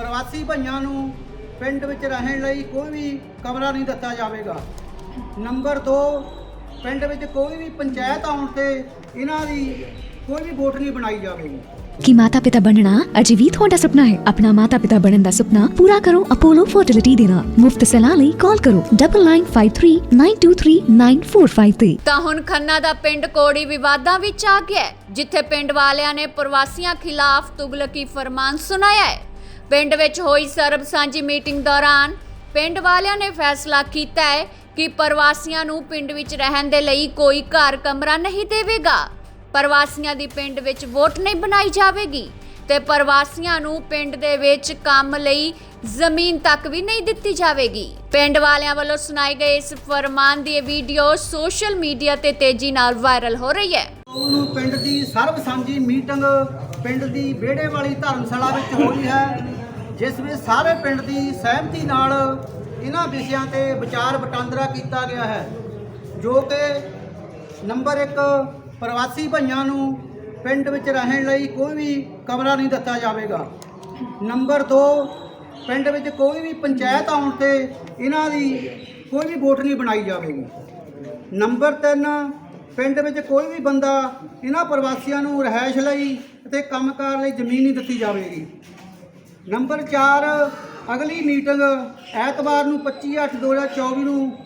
ਪ੍ਰਵਾਸੀ ਭਈਆਂ ਨੂੰ ਪਿੰਡ ਵਿੱਚ ਰਹਿਣ ਲਈ ਕੋਈ ਵੀ ਕਮਰਾ ਨਹੀਂ ਦਿੱਤਾ ਜਾਵੇਗਾ। ਨੰਬਰ 2 ਪਿੰਡ ਵਿੱਚ ਕੋਈ ਵੀ ਪੰਚਾਇਤ ਆਉਣ ਤੇ ਇਹਨਾਂ ਦੀ ਕੋਈ ਵੀ ਵੋਟ ਨਹੀਂ ਬਣਾਈ ਜਾਵੇਗੀ। ਕਿ ਮਾਤਾ ਪਿਤਾ ਬਣਨਾ ਅਜੇ ਵੀ ਤੁਹਾਡਾ ਸੁਪਨਾ ਹੈ। ਆਪਣਾ ਮਾਤਾ ਪਿਤਾ ਬਣਨ ਦਾ ਸੁਪਨਾ ਪੂਰਾ ਕਰੋ ਅਪੋਲੋ ਫਰਟੀਲਿਟੀ ਦੇ ਨਾਲ। ਮੁਫਤ ਸਲਾਹ ਲਈ ਕਾਲ ਕਰੋ 9953923945 ਤੇ। ਤਾਂ ਹੁਣ ਖੰਨਾ ਦਾ ਪਿੰਡ ਕੋੜੀ ਵਿਵਾਦਾਂ ਵਿੱਚ ਆ ਗਿਆ ਜਿੱਥੇ ਪਿੰਡ ਵਾਲਿਆਂ ਨੇ ਪ੍ਰਵਾਸੀਆਂ ਖਿਲਾਫ ਤੁਗਲਕੀ ਫਰਮਾਨ ਸੁਣਾਇਆ ਹੈ। ਪਿੰਡ ਵਿੱਚ ਹੋਈ ਸਰਬ ਸਾਂਝੀ ਮੀਟਿੰਗ ਦੌਰਾਨ ਪਿੰਡ ਵਾਲਿਆਂ ਨੇ ਫੈਸਲਾ ਕੀਤਾ ਹੈ ਕਿ ਪ੍ਰਵਾਸੀਆਂ ਨੂੰ ਪਿੰਡ ਵਿੱਚ ਰਹਿਣ ਦੇ ਲਈ ਕੋਈ ਘਰ ਕਮਰਾ ਨਹੀਂ ਦੇਵੇਗਾ। ਪ੍ਰਵਾਸੀਆਂ ਦੀ ਪਿੰਡ ਵਿੱਚ ਵੋਟ ਨਹੀਂ ਬਣਾਈ ਜਾਵੇਗੀ ਤੇ ਪ੍ਰਵਾਸੀਆਂ ਨੂੰ ਪਿੰਡ ਦੇ ਵਿੱਚ ਕੰਮ ਲਈ ਜ਼ਮੀਨ ਤੱਕ ਵੀ ਨਹੀਂ ਦਿੱਤੀ ਜਾਵੇਗੀ। ਪਿੰਡ ਵਾਲਿਆਂ ਵੱਲੋਂ ਸੁਣਾਏ ਗਏ ਇਸ ਫਰਮਾਨ ਦੀ ਇਹ ਵੀਡੀਓ ਸੋਸ਼ਲ ਮੀਡੀਆ ਤੇ ਤੇਜ਼ੀ ਨਾਲ ਵਾਇਰਲ ਹੋ ਰਹੀ ਹੈ। ਉਹਨੂੰ ਪਿੰਡ ਦੀ ਸਰਬ ਸਾਂਝੀ ਮੀਟਿੰਗ ਪਿੰਡ ਦੀ ਵਿਹੜੇ ਵਾਲੀ ਧਰਮਸ਼ਾਲਾ ਵਿੱਚ ਹੋਈ ਹੈ। ਜਿਸ ਵਿੱਚ ਸਾਰੇ ਪਿੰਡ ਦੀ ਸਹਿਮਤੀ ਨਾਲ ਇਹਨਾਂ ਵਿਸ਼ਿਆਂ ਤੇ ਵਿਚਾਰ ਵਟਾਂਦਰਾ ਕੀਤਾ ਗਿਆ ਹੈ, ਜੋ ਕਿ ਨੰਬਰ 1 ਪ੍ਰਵਾਸੀ ਭਾਈਆਂ ਨੂੰ ਪਿੰਡ ਵਿੱਚ ਰਹਿਣ ਲਈ ਕੋਈ ਵੀ ਕਮਰਾ ਨਹੀਂ ਦਿੱਤਾ ਜਾਵੇਗਾ। ਨੰਬਰ 2 ਪਿੰਡ ਵਿੱਚ ਕੋਈ ਵੀ ਪੰਚਾਇਤ ਆਉਣ ਤੇ ਇਹਨਾਂ ਦੀ ਕੋਈ ਵੀ ਵੋਟ ਨਹੀਂ ਬਣਾਈ ਜਾਵੇਗੀ। ਨੰਬਰ 3 ਪਿੰਡ ਵਿੱਚ ਕੋਈ ਵੀ ਬੰਦਾ ਇਹਨਾਂ ਪ੍ਰਵਾਸੀਆਂ ਨੂੰ ਰਹਿائش ਲਈ ਤੇ ਕੰਮਕਾਰ ਲਈ ਜ਼ਮੀਨ ਨਹੀਂ ਦਿੱਤੀ ਜਾਵੇਗੀ। ਨੰਬਰ 4 ਅਗਲੀ ਮੀਟਿੰਗ ਐਤਵਾਰ ਨੂੰ 25/8/2024 ਨੂੰ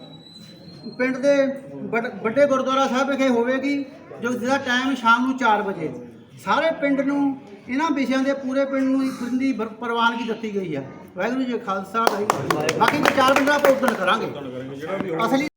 ਪਿੰਡ ਦੇ ਵੱਡ- ਵੱਡੇ ਗੁਰਦੁਆਰਾ ਸਾਹਿਬ ਵਿਖੇ ਹੋਵੇਗੀ, ਜੋ ਜਿਹਦਾ ਟਾਈਮ ਸ਼ਾਮ ਨੂੰ 4 ਵਜੇ। ਸਾਰੇ ਪਿੰਡ ਨੂੰ, ਇਹਨਾਂ ਵਿਸ਼ਿਆਂ ਦੇ ਪੂਰੇ ਪਿੰਡ ਨੂੰ ਦੀ ਪ੍ਰਵਾਨਗੀ ਦਿੱਤੀ ਗਈ ਹੈ। ਵਾਹਿਗੁਰੂ ਜੀ ਖਾਲਸਾ, ਵਾਹਿਗੁਰੂ ਬਾਕੀ ਵਿਚਾਰ ਵਟਾਂਦਰਾ ਆਪਾਂ ਉਦੋਂ ਕਰਾਂਗੇ। ਅਸਲੀ